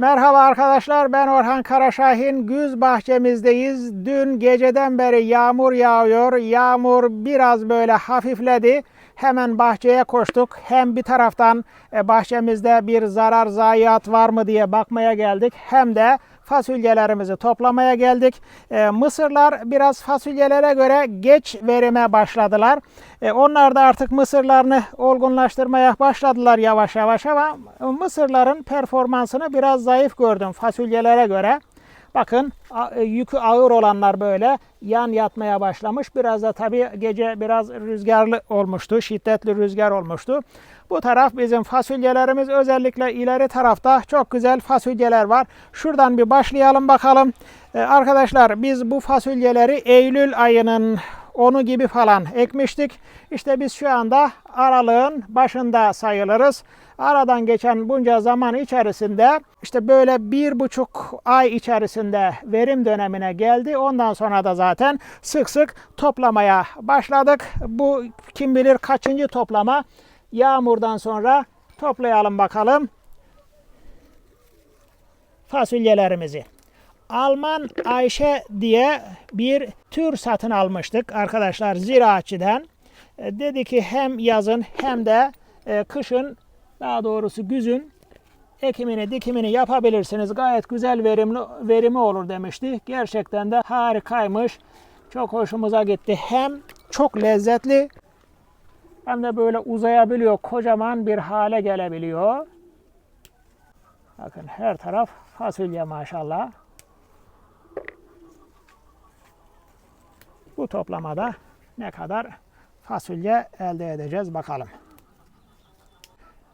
Merhaba arkadaşlar ben Orhan Karaşahin. Güz bahçemizdeyiz. Dün geceden beri yağmur yağıyor. Yağmur biraz böyle hafifledi. Hemen bahçeye koştuk. Hem bir taraftan e, bahçemizde bir zarar zayiat var mı diye bakmaya geldik. Hem de fasulyelerimizi toplamaya geldik. E, mısırlar biraz fasulyelere göre geç verime başladılar. E, onlar da artık mısırlarını olgunlaştırmaya başladılar yavaş yavaş ama mısırların performansını biraz zayıf gördüm fasulyelere göre. Bakın e, yükü ağır olanlar böyle yan yatmaya başlamış. Biraz da tabii gece biraz rüzgarlı olmuştu, şiddetli rüzgar olmuştu. Bu taraf bizim fasulyelerimiz özellikle ileri tarafta çok güzel fasulyeler var. Şuradan bir başlayalım bakalım. Ee, arkadaşlar biz bu fasulyeleri Eylül ayının onu gibi falan ekmiştik. İşte biz şu anda aralığın başında sayılırız. Aradan geçen bunca zaman içerisinde işte böyle bir buçuk ay içerisinde verim dönemine geldi. Ondan sonra da zaten sık sık toplamaya başladık. Bu kim bilir kaçıncı toplama yağmurdan sonra toplayalım bakalım fasulyelerimizi. Alman Ayşe diye bir tür satın almıştık arkadaşlar ziraatçıdan. E, Dedi ki hem yazın hem de e, kışın daha doğrusu güzün ekimini dikimini yapabilirsiniz. Gayet güzel verimli verimi olur demişti. Gerçekten de harikaymış. Çok hoşumuza gitti. Hem çok lezzetli hem de böyle uzayabiliyor. Kocaman bir hale gelebiliyor. Bakın her taraf fasulye maşallah. Bu toplamada ne kadar fasulye elde edeceğiz bakalım.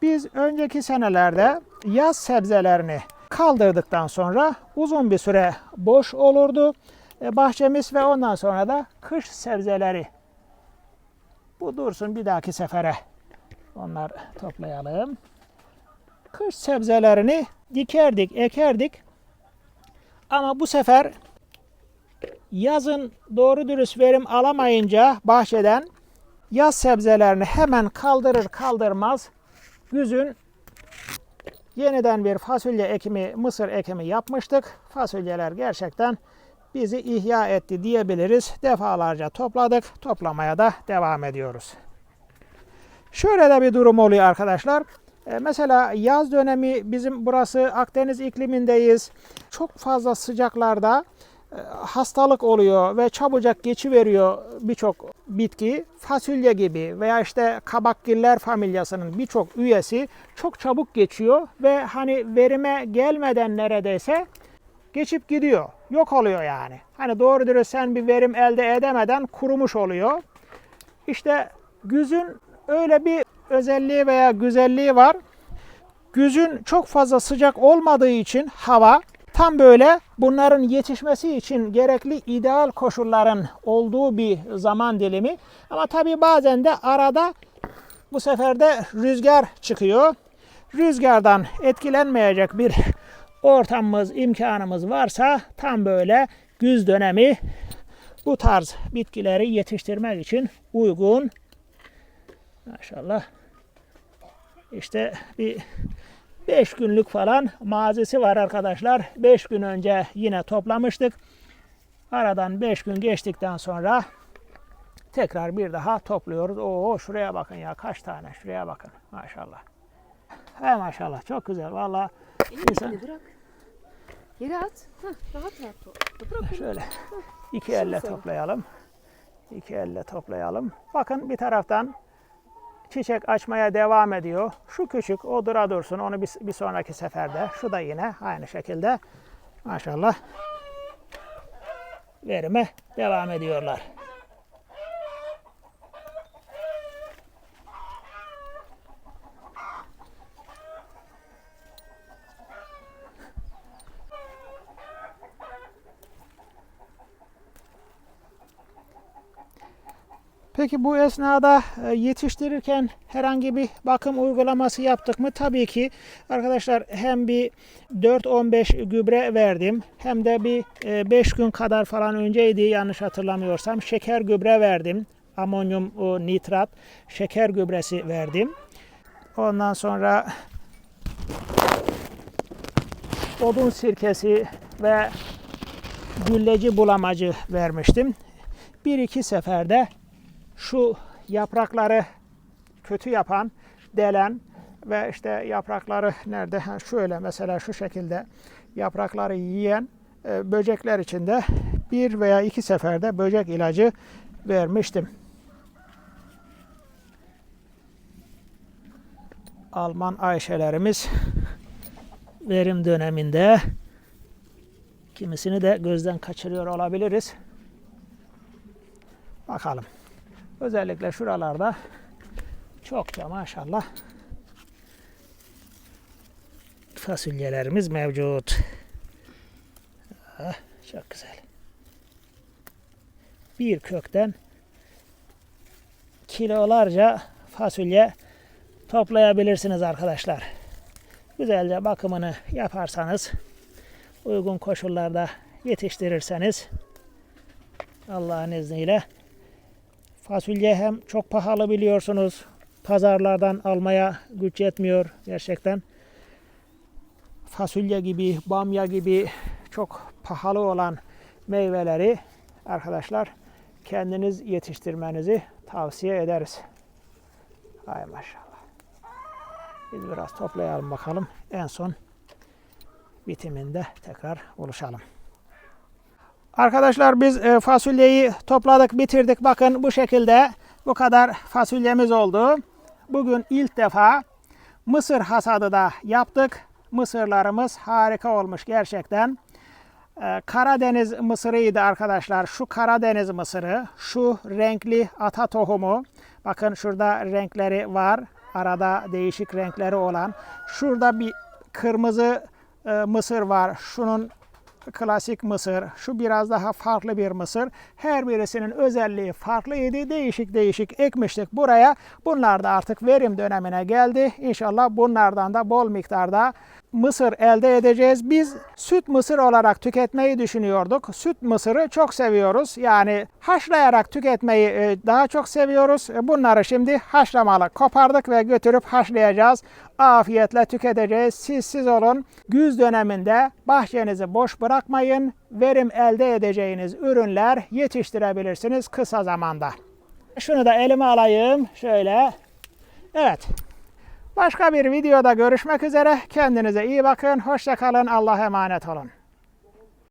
Biz önceki senelerde yaz sebzelerini kaldırdıktan sonra uzun bir süre boş olurdu e, bahçemiz ve ondan sonra da kış sebzeleri. Bu dursun bir dahaki sefere. Onlar toplayalım. Kış sebzelerini dikerdik, ekerdik. Ama bu sefer yazın doğru dürüst verim alamayınca bahçeden yaz sebzelerini hemen kaldırır kaldırmaz güzün yeniden bir fasulye ekimi, mısır ekimi yapmıştık. Fasulyeler gerçekten bizi ihya etti diyebiliriz. Defalarca topladık, toplamaya da devam ediyoruz. Şöyle de bir durum oluyor arkadaşlar. E, Mesela yaz dönemi bizim burası Akdeniz iklimindeyiz. Çok fazla sıcaklarda hastalık oluyor ve çabucak geçiveriyor birçok bitki. Fasulye gibi veya işte kabakgiller familyasının birçok üyesi çok çabuk geçiyor ve hani verime gelmeden neredeyse geçip gidiyor. Yok oluyor yani. Hani doğru dürüst sen bir verim elde edemeden kurumuş oluyor. İşte güzün öyle bir özelliği veya güzelliği var. Güzün çok fazla sıcak olmadığı için hava tam böyle bunların yetişmesi için gerekli ideal koşulların olduğu bir zaman dilimi. Ama tabii bazen de arada bu sefer de rüzgar çıkıyor. Rüzgardan etkilenmeyecek bir ortamımız, imkanımız varsa tam böyle güz dönemi bu tarz bitkileri yetiştirmek için uygun. Maşallah. İşte bir 5 günlük falan mazisi var arkadaşlar. 5 gün önce yine toplamıştık. Aradan 5 gün geçtikten sonra tekrar bir daha topluyoruz. Oo şuraya bakın ya kaç tane şuraya bakın maşallah. He maşallah çok güzel valla insan bırak. Yere at. Hah, rahat rahat topla. Bırak şöyle iki elle toplayalım. İki elle toplayalım. Bakın bir taraftan çiçek açmaya devam ediyor. Şu küçük o dura dursun onu bir, bir sonraki seferde. Şu da yine aynı şekilde maşallah verime devam ediyorlar. Peki bu esnada e, yetiştirirken herhangi bir bakım uygulaması yaptık mı? Tabii ki arkadaşlar hem bir 4-15 gübre verdim hem de bir 5 gün kadar falan önceydi yanlış hatırlamıyorsam şeker gübre verdim. Amonyum nitrat şeker gübresi verdim. Ondan sonra odun sirkesi ve gülleci bulamacı vermiştim. Bir iki seferde şu yaprakları kötü yapan, delen ve işte yaprakları nerede? Ha, şöyle mesela şu şekilde yaprakları yiyen e, böcekler için de bir veya iki seferde böcek ilacı vermiştim. Alman Ayşelerimiz verim döneminde kimisini de gözden kaçırıyor olabiliriz. Bakalım. Özellikle şuralarda çokça maşallah fasulyelerimiz mevcut. Ah, çok güzel. Bir kökten kilolarca fasulye toplayabilirsiniz arkadaşlar. Güzelce bakımını yaparsanız, uygun koşullarda yetiştirirseniz Allah'ın izniyle fasulye hem çok pahalı biliyorsunuz. Pazarlardan almaya güç yetmiyor gerçekten. Fasulye gibi, bamya gibi çok pahalı olan meyveleri arkadaşlar kendiniz yetiştirmenizi tavsiye ederiz. Hay maşallah. Biz biraz toplayalım bakalım. En son bitiminde tekrar buluşalım. Arkadaşlar biz e, fasulyeyi topladık, bitirdik. Bakın bu şekilde bu kadar fasulyemiz oldu. Bugün ilk defa mısır hasadı da yaptık. Mısırlarımız harika olmuş gerçekten. Ee, Karadeniz mısırıydı arkadaşlar. Şu Karadeniz mısırı, şu renkli ata tohumu. Bakın şurada renkleri var. Arada değişik renkleri olan. Şurada bir kırmızı e, mısır var. Şunun klasik mısır, şu biraz daha farklı bir mısır. Her birisinin özelliği farklıydı. Değişik değişik ekmiştik buraya. Bunlar da artık verim dönemine geldi. İnşallah bunlardan da bol miktarda mısır elde edeceğiz. Biz süt mısır olarak tüketmeyi düşünüyorduk. Süt mısırı çok seviyoruz. Yani haşlayarak tüketmeyi e, daha çok seviyoruz. E, Bunları şimdi haşlamalı kopardık ve götürüp haşlayacağız. Afiyetle tüketeceğiz. Siz siz olun. Güz döneminde bahçenizi boş bırakmayın. Verim elde edeceğiniz ürünler yetiştirebilirsiniz kısa zamanda. Şunu da elime alayım. Şöyle. Evet. Başka bir videoda görüşmek üzere. Kendinize iyi bakın. Hoşçakalın. Allah'a emanet olun.